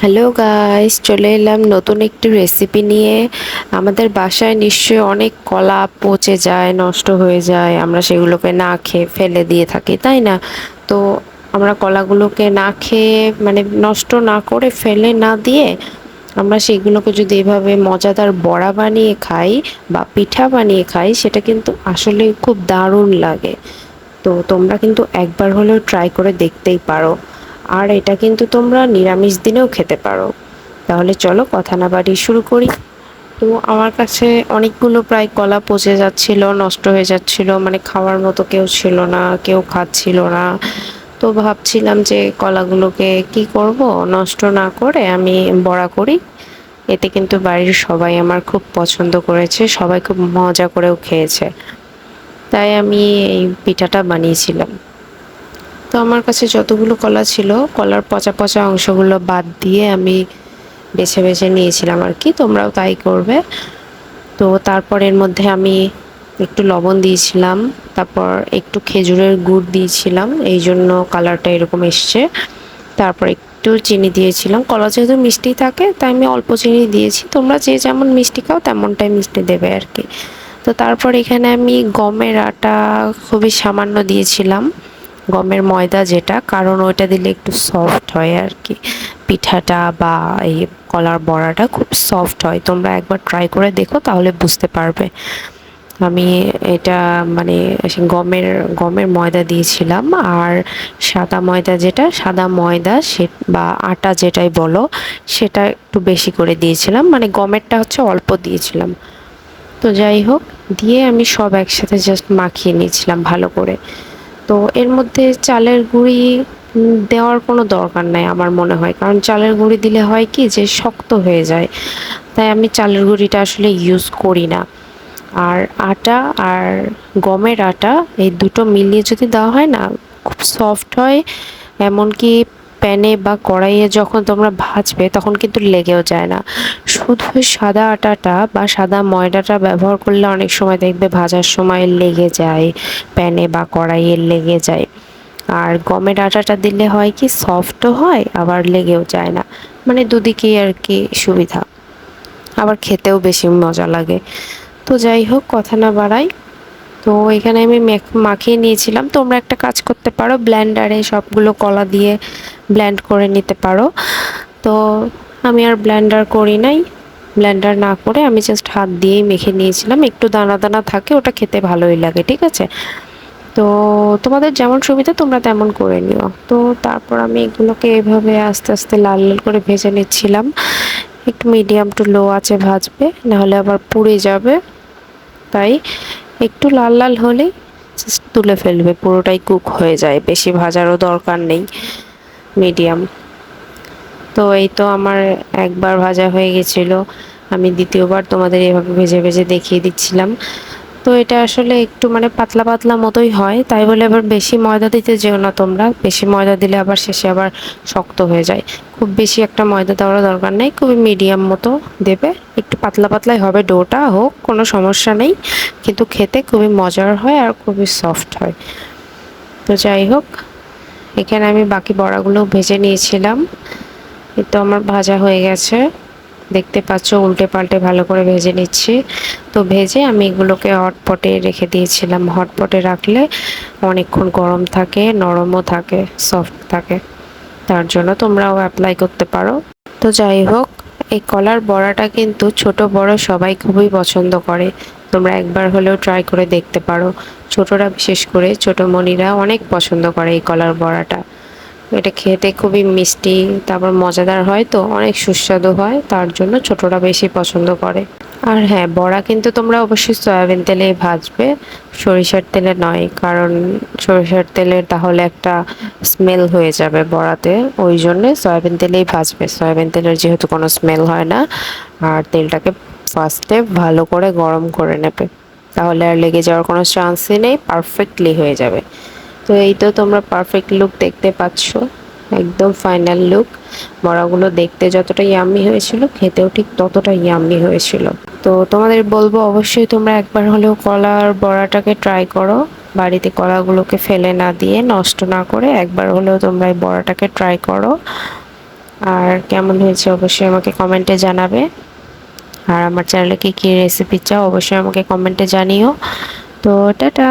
Hello guys চলে এলাম নতুন একটি রেসিপি নিয়ে। আমাদের বাসায় নিশ্চয়ই অনেক কলা পচে যায়, নষ্ট হয়ে যায়। আমরা সেগুলোকে না খেয়ে ফেলে দিয়ে থাকি, তাই না? তো আমরা কলাগুলোকে না খেয়ে মানে নষ্ট না করে ফেলে না দিয়ে আমরা সেগুলোকে যদি এভাবে মজাদার বড়া বানিয়ে খাই বা পিঠা বানিয়ে খাই, সেটা কিন্তু আসলে খুব দারুণ লাগে। তো তোমরা কিন্তু একবার হলেও ট্রাই করে দেখতেই পারো। আর এটা কিন্তু তোমরা নিরামিষ দিনেও খেতে পারো। তাহলে চলো কথা না বাড়িয়ে শুরু করি। তো আমার কাছে অনেকগুলো প্রায় কলা পচে যাচ্ছিল, নষ্ট হয়ে যাচ্ছিল মানে খাওয়ার মতো কেউ ছিল না, কেউ খাচ্ছিল না। তো ভাবছিলাম যে কলাগুলোকে কি করব, নষ্ট না করে আমি বড়া করি। এতে কিন্তু বাড়ির সবাই আমার খুব পছন্দ করেছে, সবাই খুব মজা করেও খেয়েছে। তাই আমি এই পিঠাটা বানিয়েছিলাম। তো আমার কাছে যতগুলো কলা ছিল, কলার পচা পচা অংশগুলো বাদ দিয়ে আমি বেছে বেছে নিয়েছিলাম আর কি, তোমরাও তাই করবে। তো তারপর এর মধ্যে আমি একটু লবণ দিয়েছিলাম, তারপর একটু খেজুরের গুড় দিয়েছিলাম, এই জন্য কালারটা এরকম এসছে। তারপর একটু চিনি দিয়েছিলাম, কলা যেহেতু মিষ্টি থাকে, তাই আমি অল্প চিনি দিয়েছি, তোমরা যে যেমন মিষ্টি খাও তেমনটাই মিষ্টি দেবে আর কি। তো তারপর এখানে আমি গমের আটা খুবই সামান্য দিয়েছিলাম। গমের ময়দা যেটা, কারণ ওইটা দিলে একটু সফট হয় আর কি পিঠাটা বা এই কলার বড়াটা খুব সফট হয়। তোমরা একবার ট্রাই করে দেখো, তাহলে বুঝতে পারবে। আমি এটা মানে গমের গমের ময়দা দিয়েছিলাম, আর সাদা ময়দা যেটা, সাদা ময়দা সে বা আটা যেটাই বলো, সেটা একটু বেশি করে দিয়েছিলাম। মানে গমেরটা হচ্ছে অল্প দিয়েছিলাম। তো যাই হোক, দিয়ে আমি সব একসাথে জাস্ট মাখিয়ে নিয়েছিলাম ভালো করে। তো এর মধ্যে চালের গুঁড়ি দেওয়ার কোনো দরকার নাই আমার মনে হয়। কারণ চালের গুঁড়ি দিলে হয় কি যে শক্ত হয়ে যায়। তাই আমি চালের গুঁড়িটা আসলে ইউজ করি না। আর আটা আর গমের আটা এই দুটো মিলিয়ে যদি দেওয়া হয় না, খুব সফট হয়। এমনকি প্যানে বা কড়াইয়ে যখন তোমরা ভাজবে তখন কিন্তু লেগেও যায় না। শুধু সাদা আটাটা বা সাদা ময়দাটা ব্যবহার করলে অনেক সময় দেখবে ভাজার সময় লেগে যায়, প্যানে বা কড়াইয়ে লেগে যায়। আর গমের আটাটা দিলে হয় কি সফটও হয়, আবার লেগেও যায় না। মানে দুদিকেই আর কি সুবিধা। আবার খেতেও বেশি মজা লাগে। তো যাই হোক, কথা না বাড়াই। তো এখানে আমি মাখিয়ে নিয়েছিলাম। তোমরা একটা কাজ করতে পারো, ব্ল্যান্ডারে সবগুলো কলা দিয়ে ব্ল্যান্ড করে নিতে পারো। তো আমি আর ব্ল্যান্ডার করি নাই। ব্ল্যান্ডার না করে আমি জাস্ট হাত দিয়েই মেখে নিয়েছিলাম। একটু দানা দানা থাকে, ওটা খেতে ভালোই লাগে, ঠিক আছে? তো তোমাদের যেমন সুবিধা, তোমরা তেমন করে নিও। তো তারপর আমি এগুলোকে এভাবে আস্তে আস্তে লাল লাল করে ভেজে নিচ্ছিলাম। একটু মিডিয়াম টু লো আছে ভাজবে, নাহলে আবার পুড়ে যাবে। তাই একটু লাল লাল হলেই তুলে ফেলবে, পুরোটাই কুক হয়ে যায়। বেশি ভাজারও দরকার নেই মিডিয়াম তো এই তো আমার একবার ভাজা হয়ে গেছিল। আমি দ্বিতীয়বার তোমাদের এভাবে ভেজে ভেজে দেখিয়ে দিচ্ছিলাম। তো এটা আসলে একটু মানে পাতলা পাতলা মতোই হয়, তাই বলে আবার বেশি ময়দা দিতে যেও না তোমরা। বেশি ময়দা দিলে আবার শেষে আবার শক্ত হয়ে যায়। খুব বেশি একটা ময়দা দেওয়ার দরকার নেই, খুবই মিডিয়াম মতো দেবে। একটু পাতলা পাতলাই হবে ডোটা হোক, কোনো সমস্যা নেই। কিন্তু খেতে খুবই মজার হয় আর খুবই সফট হয়। তো যাই হোক, এখানে আমি বাকি বড়াগুলো ভেজে নিয়েছিলাম। তো আমার ভাজা হয়ে গেছে। দেখতে পাচ্ছ উল্টে পাল্টে ভালো করে ভেজে নিচ্ছি। তো ভেজে আমি এগুলোকে হটপটে রেখে দিয়েছিলাম। হটপটে রাখলে অনেকক্ষণ গরম থাকে, নরমও থাকে সফট থাকে। তার জন্য তোমরাও অ্যাপ্লাই করতে পারো। তো যাই হোক, এই কলার বড়াটা কিন্তু ছোট বড় সবাই খুবই পছন্দ করে। তোমরা একবার হলেও ট্রাই করে দেখতে পারো। ছোটরা বিশেষ করে ছোট মনিরা অনেক পছন্দ করে এই কলার বড়াটা। এটা খেতে খুবই মিষ্টি, তারপর মজাদার হয় তো, অনেক সুস্বাদু হয়, তার জন্য ছোটরা বেশি পছন্দ করে। আর হ্যাঁ বড়া কিন্তু তোমরা অবশ্যই সয়াবিন তেলেই ভাজবে, সরিষার তেলে নয়, কারণ সরিষার তেলের তাহলে একটা স্মেল হয়ে যাবে বড়াতে, ওই জন্যে সয়াবিন তেলেই ভাজবে। সয়াবিন তেলের যেহেতু কোনো স্মেল হয় না, আর তেলটাকে ফার্স্টে ভালো করে গরম করে নেবে, তাহলে আর লেগে যাওয়ার কোনো চান্সই নেই পারফেক্টলি হয়ে যাবে। তো এই তো তোমরা পারফেক্ট লুক দেখতে পাচ্ছ, একদম ফাইনাল লুক বড়াগুলো দেখতে যতটা ইয়াম্মি হয়েছিল, খেতেও ঠিক ততটা ইয়াম্মি হয়েছিল। তো তোমাদের বলব অবশ্যই তোমরা একবার হলেও কলার বড়াটাকে ট্রাই করো। বাড়িতে কলাগুলোকে ফেলে না দিয়ে, নষ্ট না করে একবার হলেও তোমরা এই বড়াটাকে ট্রাই করো। আর কেমন হয়েছে অবশ্যই আমাকে কমেন্টে জানাবে। আর আমার চ্যানেলে কী কী রেসিপি চাও, অবশ্যই আমাকে কমেন্টে জানিও। তো টাটা!